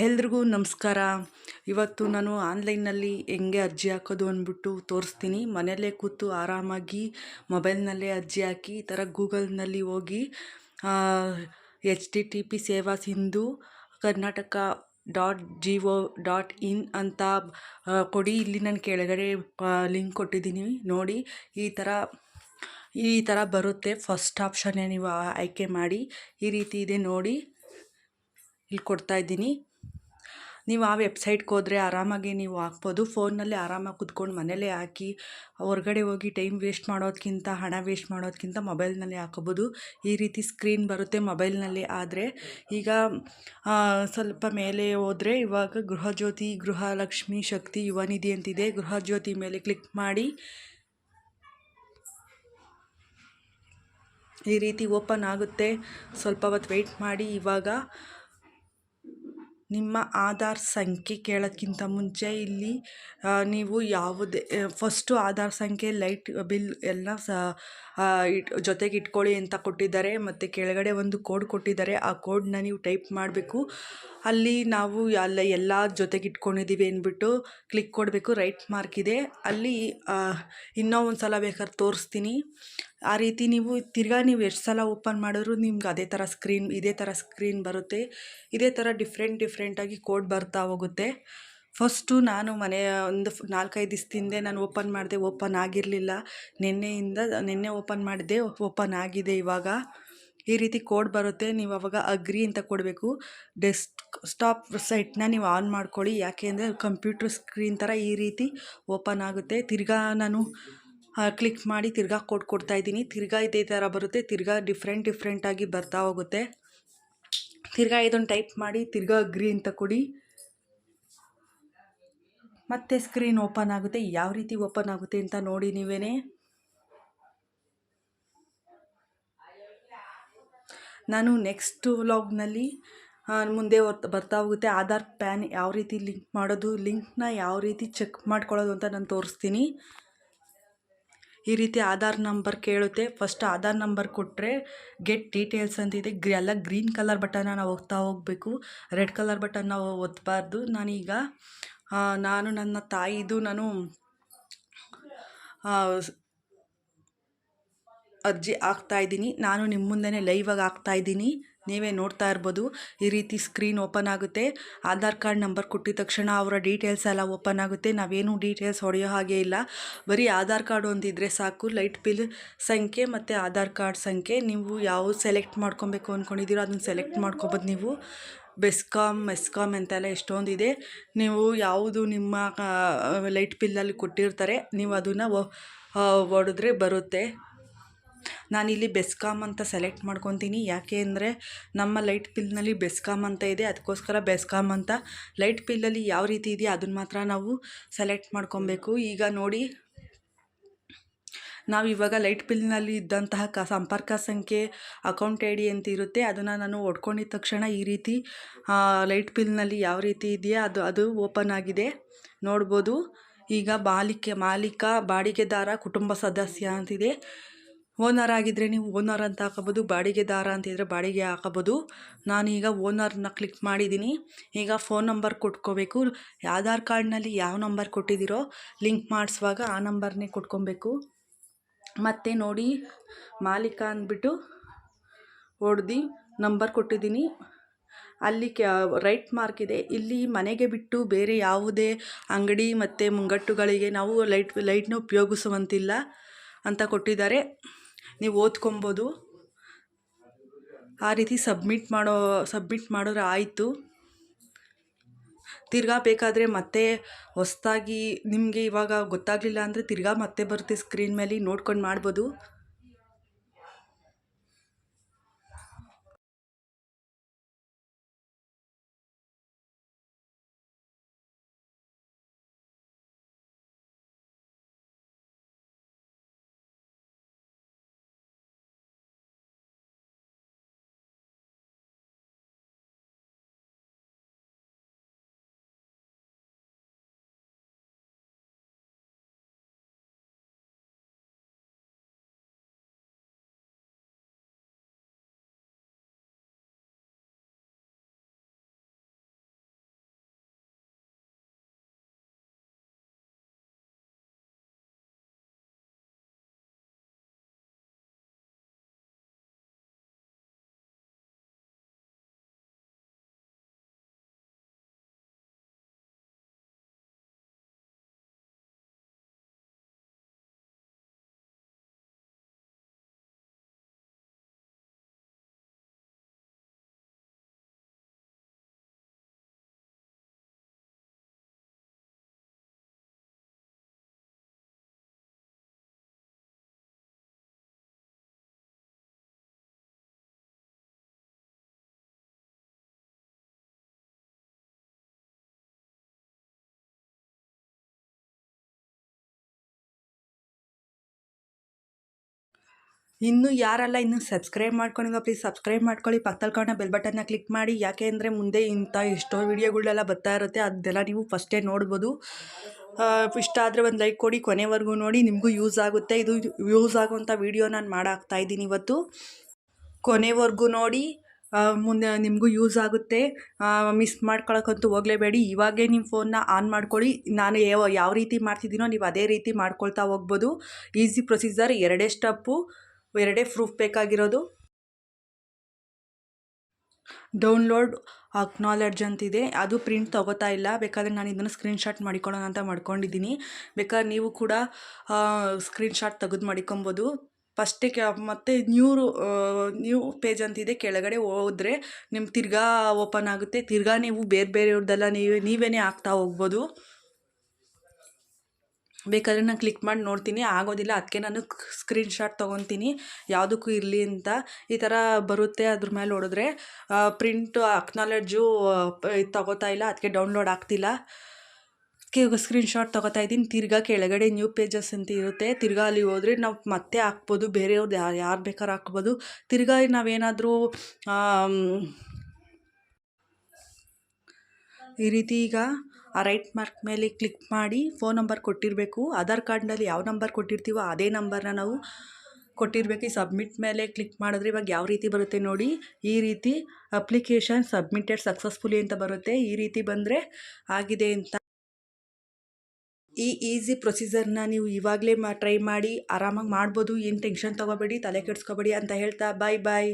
ಎಲ್ರಿಗೂ ನಮಸ್ಕಾರ. ಇವತ್ತು ನಾನು ಆನ್ಲೈನ್ನಲ್ಲಿ ಹೆಂಗೆ ಅರ್ಜಿ ಹಾಕೋದು ಅಂದ್ಬಿಟ್ಟು ತೋರಿಸ್ತೀನಿ. ಮನೆಯಲ್ಲೇ ಕೂತು ಆರಾಮಾಗಿ ಮೊಬೈಲ್ನಲ್ಲೇ ಅರ್ಜಿ ಹಾಕಿ, ಈ ಥರ ಗೂಗಲ್ನಲ್ಲಿ ಹೋಗಿ H T T P Seva Sindhu, Karnataka dot G O dot in ಅಂತ ಕೊಡಿ. ಇಲ್ಲಿ ನಾನು ಕೆಳಗಡೆ ಲಿಂಕ್ ಕೊಟ್ಟಿದ್ದೀನಿ. ನೋಡಿ, ಈ ಥರ ಈ ಥರ ಬರುತ್ತೆ. ಫಸ್ಟ್ ಆಪ್ಷನ್ನೇ ನೀವು ಆಯ್ಕೆ ಮಾಡಿ. ಈ ರೀತಿ ಇದೆ. ನೋಡಿ, ಇಲ್ಲಿ ಕೊಡ್ತಾ ಇದ್ದೀನಿ. ನೀವು ಆ ವೆಬ್ಸೈಟ್ಗೆ ಹೋದರೆ ಆರಾಮಾಗಿ ನೀವು ಹಾಕ್ಬೋದು. ಫೋನ್ನಲ್ಲೇ ಆರಾಮಾಗಿ ಕುತ್ಕೊಂಡು ಮನೇಲೇ ಹಾಕಿ, ಹೊರ್ಗಡೆ ಹೋಗಿ ಟೈಮ್ ವೇಸ್ಟ್ ಮಾಡೋದಕ್ಕಿಂತ ಹಣ ವೇಸ್ಟ್ ಮಾಡೋದಕ್ಕಿಂತ ಮೊಬೈಲ್ನಲ್ಲೇ ಹಾಕೋಬೋದು. ಈ ರೀತಿ ಸ್ಕ್ರೀನ್ ಬರುತ್ತೆ ಮೊಬೈಲ್ನಲ್ಲಿ ಆದರೆ. ಈಗ ಸ್ವಲ್ಪ ಮೇಲೆ ಹೋದರೆ ಇವಾಗ ಗೃಹಜ್ಯೋತಿ ಗೃಹಲಕ್ಷ್ಮಿ ಶಕ್ತಿ ಯುವನಿಧಿ ಅಂತಿದೆ. ಗೃಹಜ್ಯೋತಿ ಮೇಲೆ ಕ್ಲಿಕ್ ಮಾಡಿ. ಈ ರೀತಿ ಓಪನ್ ಆಗುತ್ತೆ. ಸ್ವಲ್ಪ ಹೊತ್ತು ವೆಯ್ಟ್ ಮಾಡಿ. ಇವಾಗ ನಿಮ್ಮ ಆಧಾರ್ ಸಂಖ್ಯೆ ಕೇಳೋಕ್ಕಿಂತ ಮುಂಚೆ ಇಲ್ಲಿ ನೀವು ಯಾವುದೇ ಫಸ್ಟು ಆಧಾರ್ ಸಂಖ್ಯೆ ಲೈಟ್ ಬಿಲ್ ಎಲ್ಲ ಸಹ ಇಟ್, ಜೊತೆಗೆ ಇಟ್ಕೊಳ್ಳಿ ಅಂತ ಕೊಟ್ಟಿದ್ದಾರೆ. ಮತ್ತು ಕೆಳಗಡೆ ಒಂದು ಕೋಡ್ ಕೊಟ್ಟಿದ್ದಾರೆ. ಆ ಕೋಡನ್ನ ನೀವು ಟೈಪ್ ಮಾಡಬೇಕು. ಅಲ್ಲಿ ನಾವು ಎಲ್ಲ ಎಲ್ಲ ಜೊತೆಗೆ ಇಟ್ಕೊಂಡಿದ್ದೀವಿ ಅಂದ್ಬಿಟ್ಟು ಕ್ಲಿಕ್ ಕೊಡಬೇಕು. ರೈಟ್ ಮಾರ್ಕ್ ಇದೆ. ಅಲ್ಲಿ ಇನ್ನೂ ಒಂದು ಸಲ ಬೇಕಾದ್ರೆ ತೋರಿಸ್ತೀನಿ. ಆ ರೀತಿ ನೀವು ತಿರ್ಗಾ ನೀವು ಎಷ್ಟು ಸಲ ಓಪನ್ ಮಾಡಿದ್ರು ನಿಮ್ಗೆ ಅದೇ ಥರ ಸ್ಕ್ರೀನ್, ಇದೇ ಥರ ಸ್ಕ್ರೀನ್ ಬರುತ್ತೆ. ಇದೇ ಥರ ಡಿಫ್ರೆಂಟ್, ಡಿಫ್ರೆಂಟಾಗಿ ಕೋಡ್ ಬರ್ತಾ ಹೋಗುತ್ತೆ. ಫಸ್ಟು ನಾನು ಮನೆಯ ಒಂದು ನಾಲ್ಕೈದು ದಿವಸದಿಂದ ನಾನು ಓಪನ್ ಮಾಡಿದೆ, ಓಪನ್ ಆಗಿರಲಿಲ್ಲ. ನಿನ್ನೆಯಿಂದ ನಿನ್ನೆ ಓಪನ್ ಮಾಡಿದೆ ಓಪನ್ ಆಗಿದೆ ಇವಾಗ. ಈ ರೀತಿ ಕೋಡ್ ಬರುತ್ತೆ, ನೀವು ಅವಾಗ ಅಗ್ರಿ ಅಂತ ಕೊಡಬೇಕು. ಡೆಸ್ಕ್ ಸ್ಟಾಪ್ ಸೈಟ್ನ ನೀವು ಆನ್ ಮಾಡ್ಕೊಳ್ಳಿ, ಯಾಕೆ ಅಂದರೆ ಕಂಪ್ಯೂಟರ್ ಸ್ಕ್ರೀನ್ ಥರ ಈ ರೀತಿ ಓಪನ್ ಆಗುತ್ತೆ. ತಿರ್ಗಾ ನಾನು ಕ್ಲಿಕ್ ಮಾಡಿ ತಿರ್ಗಾ ಕೋಡ್ ಕೊಡ್ತಾ ಇದ್ದೀನಿ. ತಿರ್ಗಾ ಇದೇ ಥರ ಬರುತ್ತೆ, ತಿರ್ಗಾ ಡಿಫ್ರೆಂಟ್ ಡಿಫ್ರೆಂಟಾಗಿ ಬರ್ತಾ ಹೋಗುತ್ತೆ. ತಿರ್ಗಾ ಇದೊಂದು ಟೈಪ್ ಮಾಡಿ ತಿರ್ಗಾ ಅಗ್ರಿ ಅಂತ ಕೊಡಿ. ಮತ್ತೆ ಸ್ಕ್ರೀನ್ ಓಪನ್ ಆಗುತ್ತೆ. ಯಾವ ರೀತಿ ಓಪನ್ ಆಗುತ್ತೆ ಅಂತ ನೋಡಿ ನೀವೇ ನಾನು ನೆಕ್ಸ್ಟ್ ವ್ಲಾಗ್ನಲ್ಲಿ ಮುಂದೆ ಬರ್ತಾ ಹೋಗುತ್ತೆ. ಆಧಾರ್ ಪ್ಯಾನ್ ಯಾವ ರೀತಿ ಲಿಂಕ್ ಮಾಡೋದು ಲಿಂಕ್ನ ಯಾವ ರೀತಿ ಚೆಕ್ ಮಾಡ್ಕೊಳ್ಳೋದು ಅಂತ ನಾನು ತೋರಿಸ್ತೀನಿ. ಈ ರೀತಿ ಆಧಾರ್ ನಂಬರ್ ಕೇಳುತ್ತೆ. ಫಸ್ಟ್ ಆಧಾರ್ ನಂಬರ್ ಕೊಟ್ಟರೆ ಗೆಟ್ ಡೀಟೇಲ್ಸ್ ಅಂತಿದೆ. ಗ್ರಿ ಎಲ್ಲ ಗ್ರೀನ್ ಕಲರ್ ಬಟನ್ನ ನಾವು ಒತ್ತಾ ಹೋಗಬೇಕು. ರೆಡ್ ಕಲರ್ ಬಟನ್ನ ಒತ್ತಬಾರ್ದು ನಾನೀಗ ನಾನು ನನ್ನ ತಾಯಿದು ನಾನು ಅರ್ಜಿ ಹಾಕ್ತಾಯಿದ್ದೀನಿ ನಾನು ನಿಮ್ಮ ಮುಂದೆನೇ ಲೈವಾಗಿ ಹಾಕ್ತಾಯಿದ್ದೀನಿ ನೀವೇ ನೋಡ್ತಾ ಇರ್ಬೋದು. ಈ ರೀತಿ ಸ್ಕ್ರೀನ್ ಓಪನ್ ಆಗುತ್ತೆ. ಆಧಾರ್ ಕಾರ್ಡ್ ನಂಬರ್ ಕೊಟ್ಟಿದ ತಕ್ಷಣ ಅವರ ಡೀಟೇಲ್ಸ್ ಎಲ್ಲ ಓಪನ್ ಆಗುತ್ತೆ. ನಾವೇನು ಡೀಟೇಲ್ಸ್ ಹೊಡೆಯೋ ಹಾಗೆ ಇಲ್ಲ. ಬರೀ ಆಧಾರ್ ಕಾರ್ಡ್ ಒಂದಿದ್ದರೆ ಸಾಕು. ಲೈಟ್ ಬಿಲ್ ಸಂಖ್ಯೆ ಮತ್ತು ಆಧಾರ್ ಕಾರ್ಡ್ ಸಂಖ್ಯೆ. ನೀವು ಯಾವ ಸೆಲೆಕ್ಟ್ ಮಾಡ್ಕೊಬೇಕು ಅಂದ್ಕೊಂಡಿದ್ದೀರೋ ಅದನ್ನು ಸೆಲೆಕ್ಟ್ ಮಾಡ್ಕೊಬೋದು ನೀವು. ಬೆಸ್ಕಾಮ್ ಮೆಸ್ಕಾಮ್ ಅಂತೆಲ್ಲ ಎಷ್ಟೊಂದಿದೆ. ನೀವು ಯಾವುದು ನಿಮ್ಮ ಲೈಟ್ ಬಿಲ್ಲಲ್ಲಿ ಕೊಟ್ಟಿರ್ತಾರೆ, ನೀವು ಅದನ್ನು ಹೊಡೆದ್ರೆ ಬರುತ್ತೆ. ನಾನಿಲ್ಲಿ ಬೆಸ್ಕಾಮ್ ಅಂತ ಸೆಲೆಕ್ಟ್ ಮಾಡ್ಕೊತೀನಿ. ಯಾಕೆ ಅಂದರೆ ನಮ್ಮ ಲೈಟ್ ಬಿಲ್ನಲ್ಲಿ ಬೆಸ್ಕಾಮ್ ಅಂತ ಇದೆ, ಅದಕ್ಕೋಸ್ಕರ ಬೆಸ್ಕಾಮ್ ಅಂತ. ಲೈಟ್ ಬಿಲ್ಲಲ್ಲಿ ಯಾವ ರೀತಿ ಇದೆಯೋ ಅದನ್ನು ಮಾತ್ರ ನಾವು ಸೆಲೆಕ್ಟ್ ಮಾಡ್ಕೊಬೇಕು. ಈಗ ನೋಡಿ ನಾವು ಇವಾಗ ಲೈಟ್ ಬಿಲ್ನಲ್ಲಿ ಇದ್ದಂತಹ ಕ, ಸಂಪರ್ಕ ಸಂಖ್ಯೆ ಅಕೌಂಟ್ ಐ ಡಿ ಅಂತ ಇರುತ್ತೆ, ಅದನ್ನು ನಾನು ಒಡ್ಕೊಂಡಿದ್ದ ತಕ್ಷಣ ಈ ರೀತಿ ಲೈಟ್ ಬಿಲ್ನಲ್ಲಿ ಯಾವ ರೀತಿ ಇದೆಯಾ, ಅದು ಅದು ಓಪನ್ ಆಗಿದೆ. ನೋಡ್ಬೋದು. ಈಗ ಬಾಲಿಕೆ, ಮಾಲೀಕ, ಬಾಡಿಗೆದಾರ, ಕುಟುಂಬ ಸದಸ್ಯ ಅಂತಿದೆ. ಓನರ್ ಆಗಿದ್ದರೆ ನೀವು ಓನರ್ ಅಂತ ಹಾಕೋಬೋದು ಬಾಡಿಗೆದಾರ ಅಂತಿದ್ರೆ ಬಾಡಿಗೆ ಹಾಕೋಬೋದು ನಾನೀಗ ಓನರ್ನ ಕ್ಲಿಕ್ ಮಾಡಿದ್ದೀನಿ ಈಗ ಫೋನ್ ನಂಬರ್ ಕೊಟ್ಕೋಬೇಕು. ಆಧಾರ್ ಕಾರ್ಡ್ನಲ್ಲಿ ಯಾವ ನಂಬರ್ ಕೊಟ್ಟಿದ್ದೀರೋ ಲಿಂಕ್ ಮಾಡಿಸುವಾಗ ಆ ನಂಬರ್ನೇ ಕೊಟ್ಕೊಬೇಕು. ಮತ್ತು ನೋಡಿ ಮಾಲೀಕ ಅಂದ್ಬಿಟ್ಟು ಹೊಡ್ದು ನಂಬರ್ ಕೊಟ್ಟಿದ್ದೀನಿ. ಅಲ್ಲಿ ಕ್ಯಾ ರೈಟ್ ಮಾರ್ಕ್ ಇದೆ. ಇಲ್ಲಿ ಮನೆಗೆ ಬಿಟ್ಟು ಬೇರೆ ಯಾವುದೇ ಅಂಗಡಿ ಮತ್ತು ಮುಂಗಟ್ಟುಗಳಿಗೆ ನಾವು ಲೈಟ್ ಲೈಟ್ನ ಉಪಯೋಗಿಸುವಂತಿಲ್ಲ ಅಂತ ಕೊಟ್ಟಿದ್ದಾರೆ. ನೀವು ಓದ್ಕೊಬೋದು. ಆ ರೀತಿ ಸಬ್ಮಿಟ್ ಮಾಡೋ ಸಬ್ಮಿಟ್ ಮಾಡಿದ್ರೆ ಆಯಿತು ತಿರ್ಗಾ ಬೇಕಾದರೆ ಮತ್ತೆ ಹೊಸ್ದಾಗಿ ನಿಮಗೆ ಇವಾಗ ಗೊತ್ತಾಗಲಿಲ್ಲ ಅಂದರೆ ತಿರ್ಗಾ ಮತ್ತೆ ಬರುತ್ತೆ ಸ್ಕ್ರೀನ್ ಮೇಲೆ ನೋಡ್ಕೊಂಡು ಮಾಡ್ಬೋದು. ಇನ್ನೂ ಯಾರಲ್ಲ ಇನ್ನೂ ಸಬ್ಸ್ಕ್ರೈಬ್ ಮಾಡ್ಕೊಂಡಿಲ್ಲ ಪ್ಲೀಸ್ ಸಬ್ಸ್ಕ್ರೈಬ್ ಮಾಡ್ಕೊಳ್ಳಿ. ಪಕ್ಕದಲ್ಲಿ ಕಾಣೋ ಬೆಲ್ ಬಟನ್ನ ಕ್ಲಿಕ್ ಮಾಡಿ. ಯಾಕೆ ಅಂದರೆ ಮುಂದೆ ಇಂಥ ಎಷ್ಟೋ ವೀಡಿಯೋಗಳೆಲ್ಲ ಬರ್ತಾ ಇರುತ್ತೆ. ಅದೆಲ್ಲ ನೀವು ಫಸ್ಟೇ ನೋಡ್ಬೋದು. ಇಷ್ಟ ಆದರೆ ಒಂದು ಲೈಕ್ ಕೊಡಿ. ಕೊನೆವರೆಗೂ ನೋಡಿ. ನಿಮಗೂ ಯೂಸ್ ಆಗುತ್ತೆ. ಇದು ಯೂಸ್ ಆಗುವಂಥ ವೀಡಿಯೋ ನಾನು ಮಾಡಾಕ್ತಾ ಇದ್ದೀನಿ ಇವತ್ತು. ಕೊನೆವರೆಗೂ ನೋಡಿ. ಮುಂದೆ ನಿಮಗೂ ಯೂಸ್ ಆಗುತ್ತೆ. ಮಿಸ್ ಮಾಡ್ಕೊಳಕ್ಕಂತೂ ಹೋಗಲೇಬೇಡಿ. ಇವಾಗೇ ನಿಮ್ಮ ಫೋನ್ನ ಆನ್ ಮಾಡ್ಕೊಳ್ಳಿ. ನಾನು ಯಾವ ಯಾವ ರೀತಿ ಮಾಡ್ತಿದ್ದೀನೋ ನೀವು ಅದೇ ರೀತಿ ಮಾಡ್ಕೊಳ್ತಾ ಹೋಗ್ಬೋದು. ಈಸಿ ಪ್ರೊಸೀಜರ್ ಎರಡೇ ಸ್ಟೆಪ್ಪು ಎರಡೇ ಪ್ರೂಫ್ ಬೇಕಾಗಿರೋದು? ಡೌನ್ಲೋಡ್ ಅಕ್ನಾಲೆಡ್ಜ್ ಅಂತಿದೆ. ಅದು ಪ್ರಿಂಟ್ ತೊಗೋತಾ ಇಲ್ಲ. ಬೇಕಾದರೆ ನಾನು ಇದನ್ನು ಸ್ಕ್ರೀನ್ಶಾಟ್ ಮಾಡಿಕೊಳ್ಳೋಣ ಅಂತ ಮಾಡ್ಕೊಂಡಿದ್ದೀನಿ. ಬೇಕಾದ್ರೆ ನೀವು ಕೂಡ ಸ್ಕ್ರೀನ್ಶಾಟ್ ತೆಗೆದು ಮಾಡಿಕೊಬೋದು. ಕೆ, ಮತ್ತು ನ್ಯೂ ನ್ಯೂ ಪೇಜ್ ಅಂತಿದೆ. ಕೆಳಗಡೆ ಹೋದರೆ ನಿಮ್ಮ ತಿರ್ಗಾ ಓಪನ್ ಆಗುತ್ತೆ. ತಿರ್ಗಾ ನೀವು ಬೇರೆ ಬೇರೆಯವ್ರದ್ದೆಲ್ಲ ನೀವೇ ನೀವೇ ಹಾಕ್ತಾ ಹೋಗ್ಬೋದು. ಬೇಕಾದರೆ ನಾನು ಕ್ಲಿಕ್ ಮಾಡಿ ನೋಡ್ತೀನಿ. ಆಗೋದಿಲ್ಲ. ಅದಕ್ಕೆ ನಾನು ಸ್ಕ್ರೀನ್ಶಾಟ್ ತೊಗೊತೀನಿ. ಯಾವುದಕ್ಕೂ ಇರಲಿ ಅಂತ. ಈ ಥರ ಬರುತ್ತೆ ಅದ್ರ ಮೇಲೆ ಹೊಡೆದ್ರೆ ಪ್ರಿಂಟ್ ಅಕ್ನಾಲೆಡ್ಜು ತಗೋತಾ ಇಲ್ಲ. ಅದಕ್ಕೆ ಡೌನ್ಲೋಡ್ ಆಗ್ತಿಲ್ಲ. ಸ್ಕ್ರೀನ್ ಸ್ಕ್ರೀನ್ಶಾಟ್ ತೊಗೋತಾ ಇದ್ದೀನಿ. ತಿರ್ಗಾ ಕೆಳಗಡೆ ನ್ಯೂ ಪೇಜಸ್ ಅಂತ ಇರುತ್ತೆ. ತಿರ್ಗಾ ಅಲ್ಲಿ ಹೋದರೆ ನಾವು ಮತ್ತೆ ಹಾಕ್ಬೋದು. ಬೇರೆಯವ್ರದ್ದು ಯಾರು ಯಾರು ಬೇಕಾದ್ರೂ ಹಾಕ್ಬೋದು. ತಿರ್ಗಾ ನಾವೇನಾದರೂ ಈ ರೀತಿ ಈಗ ಆ ರೈಟ್ ಮಾರ್ಕ್ ಮೇಲೆ ಕ್ಲಿಕ್ ಮಾಡಿ ಫೋನ್ ನಂಬರ್ ಕೊಟ್ಟಿರಬೇಕು. ಆಧಾರ್ ಕಾರ್ಡ್ನಲ್ಲಿ ಯಾವ ನಂಬರ್ ಕೊಟ್ಟಿರ್ತೀವೋ ಅದೇ ನಂಬರ್ನ ನಾವು ಕೊಟ್ಟಿರಬೇಕು. ಈ ಸಬ್ಮಿಟ್ ಮೇಲೆ ಕ್ಲಿಕ್ ಮಾಡಿದ್ರೆ ಇವಾಗ ಯಾವ ರೀತಿ ಬರುತ್ತೆ ನೋಡಿ. ಈ ರೀತಿ ಅಪ್ಲಿಕೇಶನ್ ಸಬ್ಮಿಟೆಡ್ ಸಕ್ಸಸ್ಫುಲಿ ಅಂತ ಬರುತ್ತೆ. ಈ ರೀತಿ ಬಂದರೆ ಆಗಿದೆ ಅಂತ. ಈ ಈಸಿ ಪ್ರೊಸೀಜರ್ನ ನೀವು ಇವಾಗಲೇ ಮಾ ಟ್ರೈ ಮಾಡಿ ಆರಾಮಾಗಿ ಮಾಡ್ಬೋದು. ಏನು ಟೆನ್ಷನ್ ತೊಗೋಬೇಡಿ, ತಲೆ ಕೆಡಿಸ್ಕೋಬೇಡಿ ಅಂತ ಹೇಳ್ತಾ ಬಾಯ್ ಬಾಯ್